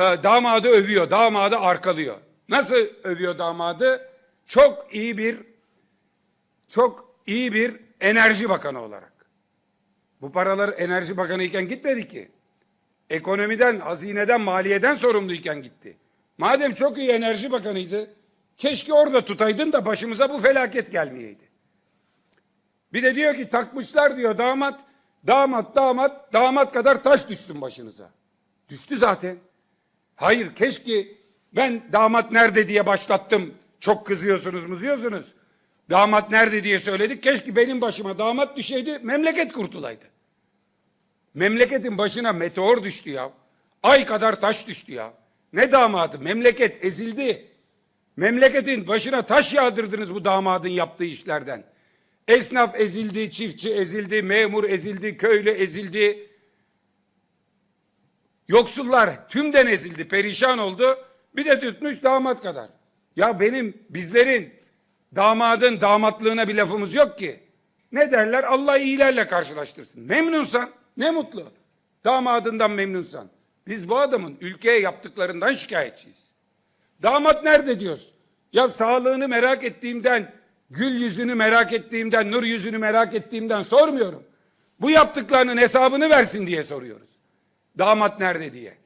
e, damadı övüyor, damadı arkalıyor. Nasıl övüyor damadı? Çok iyi bir çok iyi bir enerji bakanı olarak. Bu paralar enerji bakanı iken gitmedi ki. Ekonomiden, hazineden, maliyeden sorumluyken gitti. Madem çok iyi enerji bakanıydı, keşke orada tutaydın da başımıza bu felaket gelmeyeydi. Bir de diyor ki takmışlar diyor damat, damat, damat, damat kadar taş düşsün başınıza. Düştü zaten. Hayır keşke ben damat nerede diye başlattım. Çok kızıyorsunuz mızıyorsunuz. Damat nerede diye söyledik. Keşke benim başıma damat düşeydi memleket kurtulaydı. Memleketin başına meteor düştü ya. Ay kadar taş düştü ya. Ne damadı? Memleket ezildi. Memleketin başına taş yağdırdınız bu damadın yaptığı işlerden. Esnaf ezildi, çiftçi ezildi, memur ezildi, köylü ezildi. Yoksullar tümden ezildi, perişan oldu. Bir de tutmuş damat kadar. Ya benim, bizlerin, damadın damatlığına bir lafımız yok ki. Ne derler? Allah iyilerle karşılaştırsın. Memnunsan ne mutlu. Damadından memnunsan. Biz bu adamın ülkeye yaptıklarından şikayetçiyiz. Damat nerede diyoruz? Ya sağlığını merak ettiğimden, gül yüzünü merak ettiğimden, nur yüzünü merak ettiğimden sormuyorum. Bu yaptıklarının hesabını versin diye soruyoruz. Damat nerede diye.